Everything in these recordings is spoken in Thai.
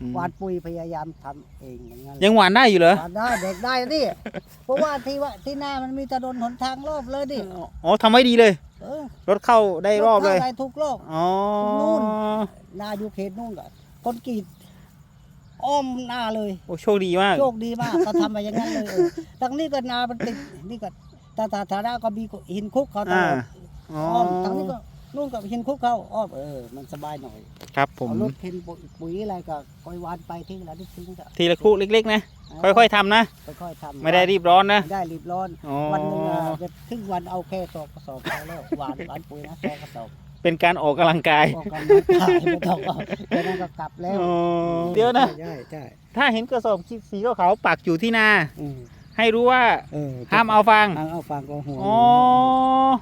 อืมหวานปุ๋ยพยายามทำเองอย่างนั้นยังหวานได้อยู่เหรอหวานได้เด็กได้ดิเพราะว่าที่ว่าที่หน้ามันมีถนนหนทางรอบเลยดิอ๋อทำไว้ดีเลย เออรถเข้าได้รอบเลยได้ทุกรอบ อ๋อนู่น นาอยู่เขตนู่นก็คนกรีดอ้อมหน้าเลย โอ้โชคดีมาก โชคดีมากก็ทำมาอย่างนั้นเลยเออทางนี้ก็นามันติดนี่ก็ตาตาธาราก็มีหินคุกเขาตลอ่าอดอ๋ออ้อมทางนี้ก็ นู่นกับหินคุกเขาอ้อมเออมันสบายหน่อยครับผม เอารถเพ็นปุ๋ยปุ๋ยอะไรก็คอยวานไปทิ้งแล้วทิ้งก็ทีละครู่เล็กๆนะ ค่อยๆทำนะ ค่อยๆทำไม่ได้รีบร้อนนะ ไม่ได้รีบร้อน อ๋อ วันหนึงอะแบบครึ่งวันเอาแค่สองกระสอบพอแล้วหวานหวานปุ๋ยนะสองกระสอบเป็นการออกกำลังกายออกกันไม่ได้ไม่ต้องเอาแค่นั้นก็กลับแล้วอ๋อเดี๋ยวนะ ใช่ใช่ถ้าเห็นกระสอบสีขาวๆปักอยู่ที่นา อืม ให้รู้ว่าเออห้ามเอาฟังห้ามเอาฟังก็ห่วงอ๋อ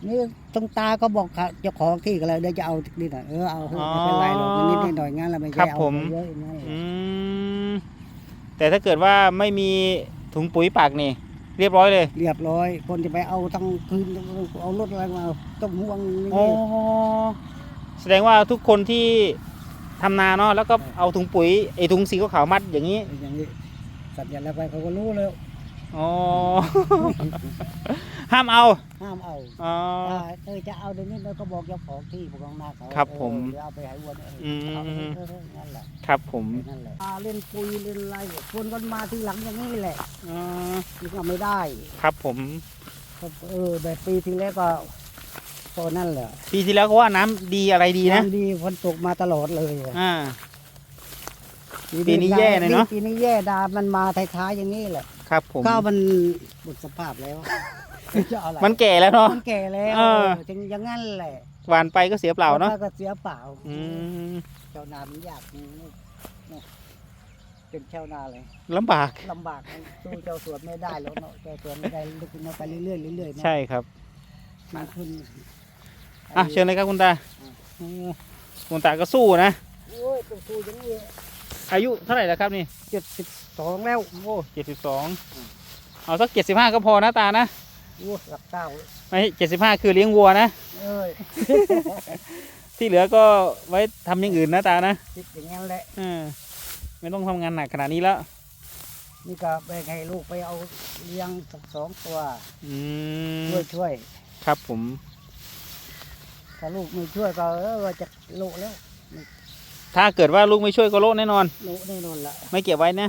นี่ตรงตาก็บอกค่ะเจ้าของที่ก็เลยเดี๋ยวจะเอานี่หน่อยเออเอาเถอะไม่เป็นไรหรอกนิดๆหน่อยๆงั้นเราไม่ครัใช่บเอาผมเยอะอย่างนั้นอืมแต่ถ้าเกิดว่าไม่มีถุงปุ๋ยปักนี่เรียบร้อยเลย เรียบร้อย คนจะไปเอาทั้งคืนเอารถอะไรมาต้องห่วงนี่อ๋อแสดงว่าทุกคนที่ทำนาเนาะแล้วก็เอาถุงปุ๋ยไอ้ถุงสีขาวๆมัดอย่างนี้อย่างนี้สัญญาณไปเขาก็รู้แล้ว อ๋อ ห้ามเอา ห้ามเอาอ๋อ ถ้าเออจะเอาเดี๋ยวนี้เราก็บอกเจ้าของที่พวกนาเขาครับผมเออเดี๋ยวเอาไปให้วัวเนี่ยอืม เอาไปเออเออนั่นแหละครับผมนั่นแหละอ่าเล่นปุยเล่นอะไรคนกันมาทีหลังอย่างนี้แหละอ๋อมันก็ไม่ได้ครับผมเออแบบปีที่แล้วก็ก็นั่นแหละปีที่แล้วก็ว่าน้ำดีอะไรดีนะำดีฝนตกมาตลอดเลยอะอ่า ปีนี้แย่เลยเนอะปีนี้แย่ดา มันมาท้ายๆอย่างนี้แหละครับ ผมข้าวมันหมดสภาพแล้วจะเอาอะไรมันแก่แล้วเนาะมันแก่แล้วเออจึงอย่างนั้นแหละหวานไปก็เสียเปล่าเนาะก็เสียเปล่าอืมชาวนามันยากนี่นี่เป็นชาวนาเลยลำบากลำบากสู้เจ้าสวนไม่ได้แล้วเนาะเจ้าสวนไม่ได้ลึกเนาะไปเรื่อยๆเรื่อยๆเนาะใช่ครับมันขึ้นอะเชิญเลยครับคุณตาเออคุณตาก็สู้นะโอ้ยต้องสู้อย่างนี้ อายุเท่าไหร่แล้วครับนี่เจ็ดสิบสองแล้วโอ้เจ็ดสิบสองเอาสักเจ็ดสิบห้าก็พอนะตานะโอ้ยหลักเก้าไม่เจ็ดสิบห้าคือเลี้ยงวัวนะเอ้ยที่เหลือก็ไว้ทำอย่างอื่นนะตานะคิดอย่างนั้นแหละอ่าไม่ต้องทำงานหนักขนาดนี้แล้ว นี่ก็แบ่งให้ลูกไปเอาเลี้ยงสักสองตัวอืมช่วยช่วยครับผม ถ้าลูกไม่ช่วยก็เออจะโละแล้ว ถ้าเกิดว่าลูกไม่ช่วยก็โลดแน่นอน โละแน่นอนละไม่เก็บไว้นะ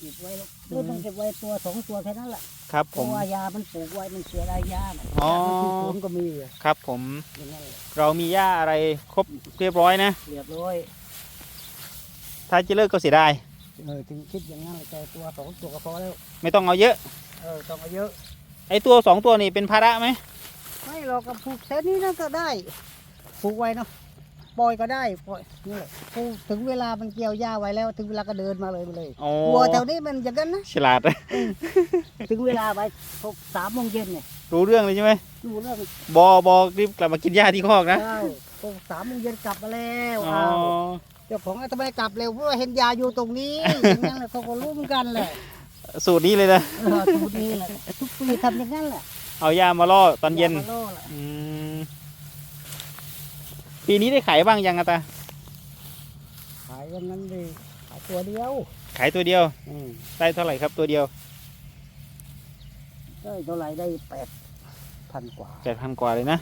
เก็บไว้แล้วเออต้องเก็บไว้ตัวสองตัวแค่นั้นแหละครับเพผราะมว่ายามันปลูกไว้มันเสียดายยาน่ะอ๋อยามันที่สวนก็มีอะครับผม อย่างนั้นแหละเรามีหญ้าอะไรครบเรียบร้อยนะ เรียบร้อยถ้าจะเลิกก็เสียดาย เออถึงคิดอย่างนั้นเลยแต่ตัวสองตัวก็พอแล้วไม่ต้องเอาเยอะ เออต้องเอาเยอะ ไอตัวสองตัวนี่เป็นภาระไหม ไม่เราก็ปลูกแค่นี้นั่นก็ได้ปลูกไว้เนาะ ปล่อยก็ได้ปล่อยนี่แหละปลูกถึงเวลามันเกี่ยวหญ้าไว้แล้ว ถึงเวลาก็เดินมาเลยมาเลยอ๋อ วัวแถวนี้มันอย่างนั้นนะฉลาดถึงเวลาไปหกสามโมงเย็นเนี่ยรู้เรื่องเลยใช่ไหมดูเรื่องบอบอกรีบกลับมากินหญ้าที่คอกนะอ้าวหกสามโมงเย็นกลับมาแล้วอ๋ออ้าวเจ้าของทำไมกลับเร็วเพราะว่าเห็นยาอยู่ตรงนี้ อย่างนั้นแหละเขาก็รู้เหมือนกันแหละสูตรนี้เลยนะเออสูตรนี้แหละทุกปีทำอย่างนั้นแหละเอาหญ้ามาล่อตอนเย็นามาล่อแหละอืม ปีนี้ได้ขายบ้างยังอะตา ขายอย่างนั้นเลยขายตัวเดียว ขายตัวเดียว อืมได้เท่าไหร่ครับตัวเดียวได้เท่าไหร่ได้แปดพันกว่า แปดพันกว่าเลยนะ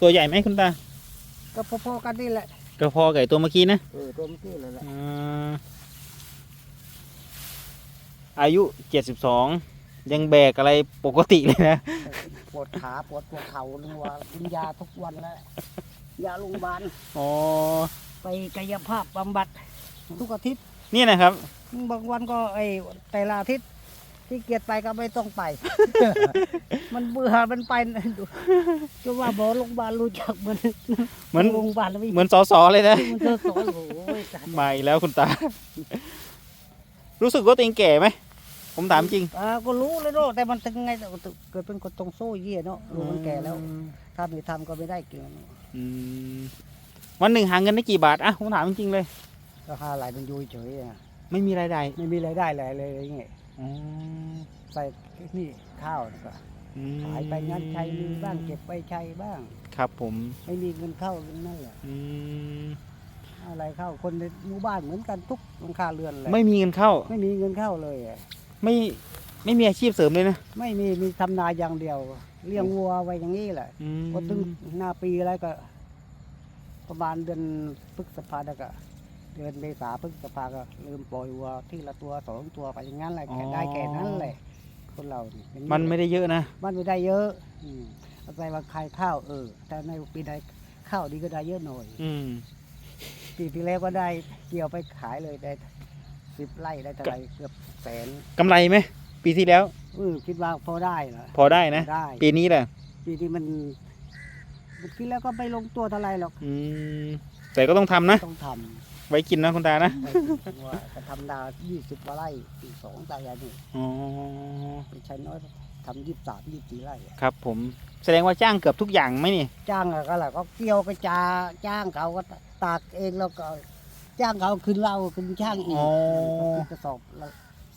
ตัวใหญ่ไหมคุณตา ก็พอๆกันนี่แหละก็พอไก่ตัวเมื่อกี้นะเออตัวเมื่อกี้เลยแหละอ่าอายุเจ็ดสิบสองยังแบกอะไรปกติเลยนะ ปวดขาปวดปวดเข่านึกว่ากินยาทุกวันแล้ว ยาโรงพยาบาลอ๋อไปกายภาพบำบัดทุกอาทิตย์นี่นะครับ บางวันก็ไอ้แต่ละอาทิตย์ที่เกียจไปก็ไม่ต้องไป มันเบื่อมันไปจะว่าบอโรงพยาบาลรู้จักเหมือนเหมือนโรงพยาบาลแล้วไม่เหมือนสอสอเลยนะมันเจอสอนโอ้ยตายมาอีกแล้วคุณตา รู้สึกว่าตัวเองแก่ไหม ผมถามจริงอ่าก็รู้เลยเนาะแต่มันถึงไงเกิดเป็นคนตรงโซ่เยี่ยเนาะรู้มันแก่แล้วถ้าไม่ทำก็ไม่ได้กินอืมวันหนึ่งหาเงินได้กี่บาทอะผมถามจริงๆเลย ก็หาอะไรมันอยุยเฉยๆอะไม่มีรายได้ไม่มีรายได้อะไรเลยอย่างเงี้ยอ๋อใส่นี่ข้าวนี่ก็อืมขายไปงานใช้มีบ้างเก็บไปใช้บ้าง ครับผมไม่มีเงินเข้านั่นแหละอืมออะไรเข้าคนในหมู่บ้านเหมือนกันทุกหลังคาเรือนเลยไม่มีเงินเข้า ไม่มีเงินเข้าเลยอะ ไม่ไม่มีอาชีพเสริมเลยนะ ไม่มีมีทำนาอย่างเดียว เลี้ยงวัวไว้อย่างนี้แหละอืม พอถึงหน้าปีอะไรก็ ประมาณเดือนพฤษภาแล้วก็เดือนเมษาพฤษภาก็เริ่มปล่อยวัวที่ละตัวสองตัวไปอย่างนั้นแหละแค่ได้แค่นั้นแหละคนเรานี่อย่าง มันไม่ได้เยอะนะ มันไม่ได้เยอะอืมเอาไปว่าใครข้าวเออ แต่ในปีใดข้าวดีก็ได้เยอะหน่อย อืม ปีที่แล้วก็ได้เกี่ยวไปขายเลยได้ สิบไร่ได้เท่าไหรเกือบแสนกำไรไหมปีที่แล้ว เออคิดว่าพอได้เหรอพอได้นะ ได้ ปีนี้แหละปีที่มันคิดแล้วก็ไม่ลงตัวเท่าไหรหรอกอืมแต่ก็ต้องทำนะ ต้องทไว้กินนะคุณตานะำไปว่าจะทำนายี่สิบกว่าไร่ปีสองตายายนี่อ๋อไม่ใช่น้อยทำยี่สิบสามยี่สิบสี่ไร่อะครับ ผมแสดงว่าจ้างเกือบทุกอย่างไหมนี่ จ้างอะก็แหละก็เกี่ยวกระจาจ้างเขาก็ตากเองแล้วก็ จ้างเขาคืนเราคืนช่างอีกอ๋อก็คือกระสอบละ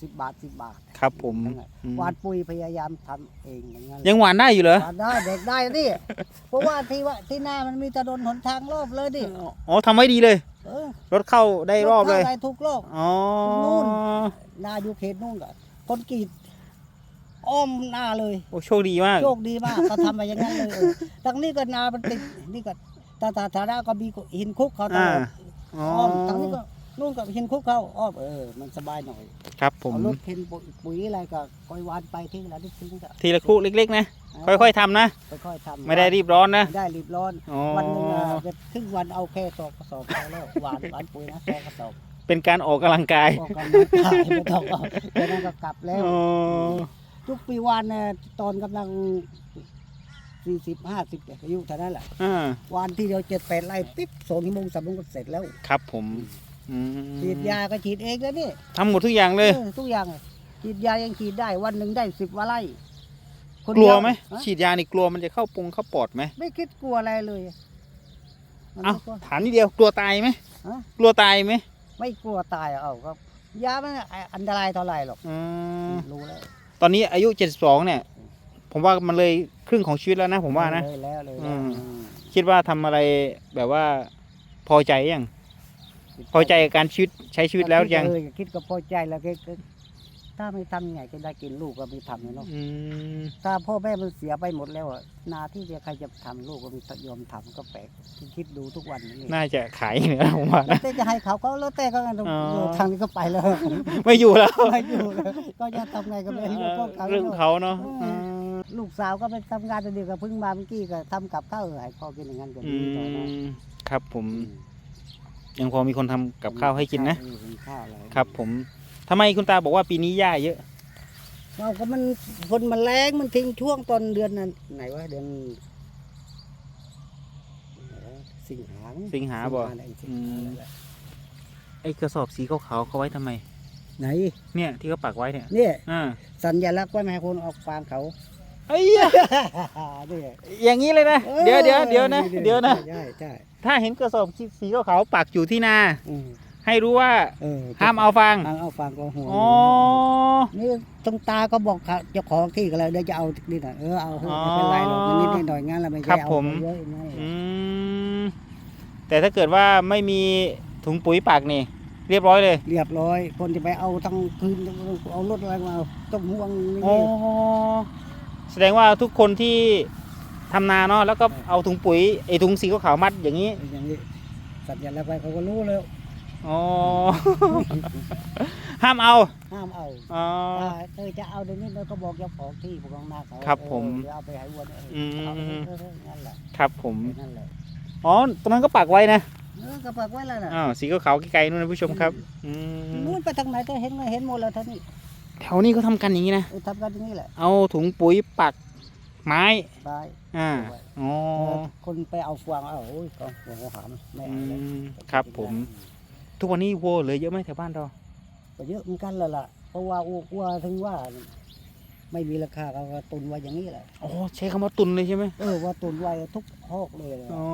สิบบาทสิบบาทครับผมนั่นแหละอืมหวานปุ๋ยพยายามทำเองอย่างนั้นยังหวานได้อยู่เหรอหวานได้เด็กได้นี่เพราะว่าที่ว่าที่หน้ามันมีถนนหนทางรอบเลยดิอ๋อทำไว้ดีเลย เออรถเข้าได้รอบเลยได้ทุกรอบ อ๋อ นู่น นาอยู่เขตนู่นก็คนกรีดอ้อมหน้าเลยโอ้โชคดีมาก โชคดีมากก็ทำมาอย่างนั้นเลยเออทางนี้ก็นามันติดนี่ก็ตาตาธาราก็มีหินคุกเขาตอ่าลอดอ๋อ อ้อมทางนี้ก็นู่นก็หินคุกเขาอ้อมเออมันสบายหน่อยครับผม เอารถเข็นปุ๋ยอะไรก็คอยวานไปทิ้งแล้วที่ทิ้งก็ทีละคู่เล็กๆนะ ค่อยๆทำนะ ค่อยๆทำไม่ได้รีบร้อนนะ ไม่ได้รีบร้อน อ๋อ วันหนึงอะจะครึ่งวันเอาแค่สองกระสอบพอแล้วหวานหวานปุ๋ยนะสองกระสอบเป็นการออกกำลังกายพอกันไม่ได้ไม่ต้องเอาแค่นั้นก็กลับแล้ว อ๋อ ทุกปีวันเนี่ยตอนกำลัง สี่สิบห้าสิบอายุเท่านั้นแหละอ่าวันที่เดียวเจ็ดแปดไร่ปิ๊บสองชั่วโมงสามชั่วโมงก็เสร็จแล้วครับผมอืมฉีดยาก็ฉีดเองแล้วนี่ทำหมดทุกอย่างเลย เออทุกอย่างฉีดยายังฉีดได้วันหนึ่งได้สิบว่าไร่คนกลัวเดียไหมฮะฉีดยานี่กลัวมันจะเข้าปงเข้าปอดไหมไม่คิดกลัวอะไรเลยมันเอ้าไม่กลัว ถามนิดเดียวกลัวตายไหมฮะ กลัวตายไหมไม่กลัวตายเอาครับ ยามันอันตรายเท่าไหร่หรอกอืมรู้แล้ว ตอนนี้อายุ 72 เนี่ย ผมว่ามันเลย ครึ่งของชีวิตแล้วนะผมว่านะ เลยแล้วเลยอืแล้วมอืม คิดว่าทำอะไรแบบว่าพอใจยังพอใจกับการชีวิตใช้ชีวิตแล้วยังเออคิดก็พอใจแล้วก็ก็ถ้าไม่ทำไงจะได้กินลูกก็ไม่ทำเลยเนาะอืมถ้าพ่อแม่มันเสียไปหมดแล้วอะนาที่จะใครจะทำลูกก็ไม่ยอมทำก็แปลกคิดดูทุกวันนี้น่าจะขายเหนือผมว่าแล้วนะ แต่จะให้เขาก็แล้วแต่ก็งั้นอ๋อเออทางนี้ก็ไปแล้ว ไม่อยู่แล้ว ไม่อยู่แล้วก็จะทำไงก็ไม่รู้พวกเขาเรื่องเขาเนาะเออ ลูกสาวก็ไปทำงานตัวเดียวกับเพิ่งมาเมื่อกี้ก็ทำกับข้าวให้พ่อกินอย่างนั้นก็อืดีต่อเนาะมครับผมอืมยังพอมีคนทำกับข้าวให้กินนะ เออกินข้าวอะไรครับ ผมทำไมคุณตาบอกว่าปีนี้หญ้าเยอะ เราก็มันคนมันแรงมันทิ้งช่วงตอนเดือนนั้นไหนวะเดือนสิงหาสิงหาบ่ไหนสิงอืหามนั่นแหละไอ้กระสอบสีขาวๆเขาไว้ทำไม ไหนเนี่ยที่เขาปักไว้เนี่ยเนี่ย อ่าสัญลักษณ์ว่าไม่ให้คนออกฟางเขา ไอ้ยะเนี่ยอย่างนี้เลยนะ เดี๋ยวเดี๋ยวเดี๋ยวนะ เดี๋ยวนะ ใช่ใช่ถ้าเห็นกระสอบสีขาวๆปักอยู่ที่นา อืมให้รู้ว่าเออห้ามเอาฟางห้ามเอาฟางก็ห่วงอ๋อ นี่ตรงตาก็บอกเขาเจ้าของที่ก็เลยเดี๋ยวจะเอานี่น่ะเออเอาเถอะไม่เป็นไรหรอกมันนิดหน่อยงั้นแล้วไม่ครัใช่บเอาผม เยอะอย่างนั้นอืมแต่ถ้าเกิดว่าไม่มีถุงปุ๋ยปักนี่ เรียบร้อยเลยเรียบร้อย คนจะไปเอาทั้งคืนเอารถอะไรมาต้องห่วงนี่อ๋อ แสดงว่าทุกคนที่ทำนาเนาะแล้วก็เอาถุงปุ๋ยไอ้ถุงสีขาวๆมัดอย่างนี้อย่างนี้ สัญลักษณ์ไปเขาก็รู้แล้วอ๋อ ห้ามเอาห้ามเอาอ๋อ ถ้าเธอจะเอาเดี๋ยวนี้เราก็บอกเจ้าของที่ผู้กองนาเขาครับผมเออเดี๋ยวเอาไปให้วัวเนี่ยอืมเอาไปเออเออนั่นแหละครับผมนั่นแหละอ๋อตรงนั้นก็ปักไว้นะเออกระปักไว้แล้วน่ะอ้าวสีขาวๆไกลๆนู่นนะผู้ชมครับ อืม นู้นไปทางไหนก็เห็นเห็นหมดแล้วท่านี้ แถวนี้เขาทำกันอย่างนี้นะ เออทำกันอย่างนี้แหละเอาถุงปุ๋ยปักไม้ ไปอ่า อ๋อคนไปเอาฟางเอาโอ้ยก็หัวหามไม่อืเอาเลยมครับผม ทุกวันนี้วัวเหลือเยอะไหมแถวบ้านเรา ก็เยอะเหมือนกันแล้วล่ะ เพราะว่าวัวถึงว่า ไม่มีราคาเขาก็ตุนไว้อย่างนี้แหละ อ๋อ ใช้คำว่าตุนเลยใช่ไหมเออว่าตุนไว้ทุกหอกเลยแหละอ๋อ